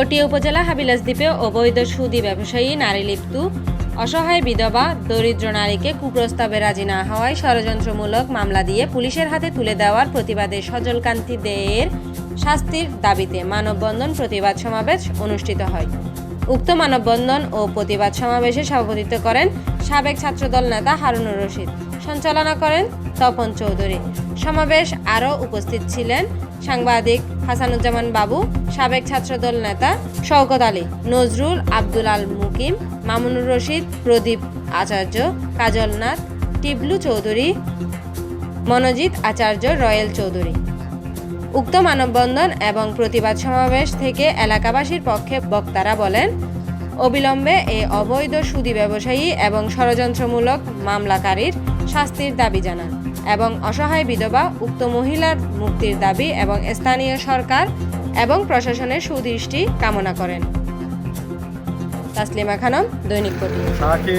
পটিয়া উপজেলা হাবিলাস দ্বীপে অবৈধ সুদী ব্যবসায়ী নারী লিপ্তু, অসহায় বিধবা, দরিদ্র নারীকে কুপ্রস্তাবে রাজি না হওয়ায় ষড়যন্ত্রমূলক মামলা দিয়ে পুলিশের হাতে তুলে দেওয়ার প্রতিবাদে সজলকান্তি দেয়ের শাস্তির দাবিতে মানববন্ধন প্রতিবাদ সমাবেশ অনুষ্ঠিত হয়। উক্ত মানববন্ধন ও প্রতিবাদ সমাবেশে সভাপতিত্ব করেন সাবেক ছাত্রদল নেতা হারুনুর রশিদ। সঞ্চালনা করেন তপন চৌধুরী। সমাবেশ আরও উপস্থিত ছিলেন সাংবাদিক হাসানুজ্জামান বাবু, সাবেক ছাত্রদল নেতা শওকত আলী, নজরুল আব্দুল আল মুকিম, মামুনুর রশিদ, প্রদীপ আচার্য, কাজল নাথ, টিবলু চৌধুরী, মনোজিৎ আচার্য, রয়েল চৌধুরী। উক্ত মানববন্ধন এবং প্রতিবাদ সমাবেশ থেকে এলাকাবাসীর পক্ষে বক্তারা বলেন অবিলম্বে এই অবৈধ সুদী ব্যবসায়ী এবং ষড়যন্ত্রমূলক মামলাকারীর শাস্তির দাবি জানান এবং অসহায় বিধবা, উক্ত মহিলার মুক্তির দাবি এবং স্থানীয় সরকার এবং প্রশাসনের সুদৃষ্টি কামনা করেন। তাসলিমা খানম, দৈনিক তাকে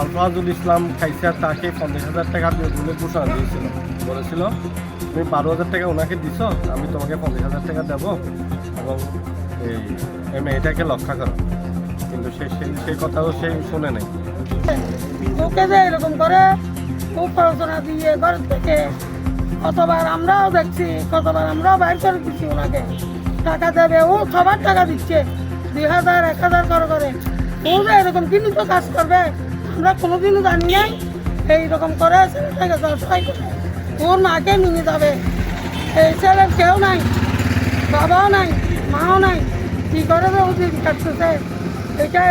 আলফাজুল ইসলাম খাইসা তাকে পঞ্চাশ হাজার টাকা বলে ঘোষণা দিয়েছিল। বলেছিল, তুমি বারো হাজার টাকা ওনাকে দিছ, আমি তোমাকে পঞ্চাশ হাজার টাকা দেবো এবং এই মেয়েটাকে রক্ষা করো। কিন্তু সে সেই কথাও সে শুনে নেই। ওকে যে এরকম করে খুব প্ররোচনা দিয়ে ঘর থেকে কতবার আমরাও দেখছি, কতবার আমরাও বাইর করে দিচ্ছি ওনাকে। টাকা দেবে, ও সবার টাকা দিচ্ছে। দুই হাজার, এক হাজার করে করে। ও যে এরকম কিন্তু তো কাজ করবে, আমরা কোনোদিনও জানি নাই। এইরকম করে ছেলেটাকে করে ওর মাকে নিয়ে যাবে। এই ছেলের কেউ নাই, বাবাও নাই, মাও নাই। কি করে যে ও কাটতেছে এটা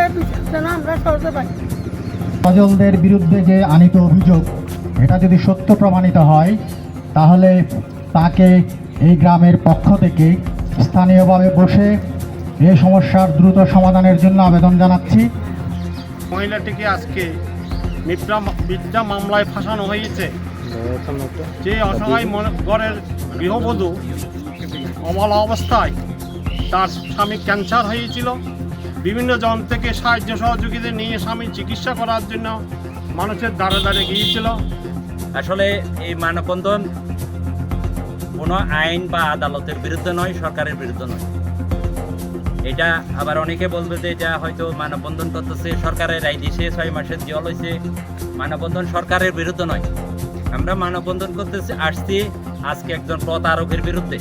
সজলদের বিরুদ্ধে যে আনিত অভিযোগ, এটা যদি সত্য প্রমাণিত হয়, তাহলে তাকে এই গ্রামের পক্ষ থেকে স্থানীয়ভাবে বসে এই সমস্যার দ্রুত সমাধানের জন্য আবেদন জানাচ্ছি। মহিলাটিকে আজকে মিথ্যা মামলায় ফাঁসানো হয়েছে। যে অসহায় ঘরের গৃহবধূ অমলা অবস্থায় তার স্বামী ক্যান্সার হয়েছিল। বিভিন্ন জন থেকে সাহায্য সহযোগীদের নিয়ে স্বামী চিকিৎসা করার জন্য মানুষের দ্বারে দ্বারে গিয়েছিল। আসলে এই মানববন্ধন কোনো আইন বা আদালতের বিরুদ্ধে নয়, সরকারের বিরুদ্ধে নয়। এটা আবার অনেকে বলবে যে এটা হয়তো মানববন্ধন করতেছে, সরকারের রায় দিয়েছে ছয় মাসের জল হয়েছে মানববন্ধন সরকারের বিরুদ্ধে নয়। আমরা মানববন্ধন করতেছি, আসছি আজকে একজন প্রতারকের বিরুদ্ধে।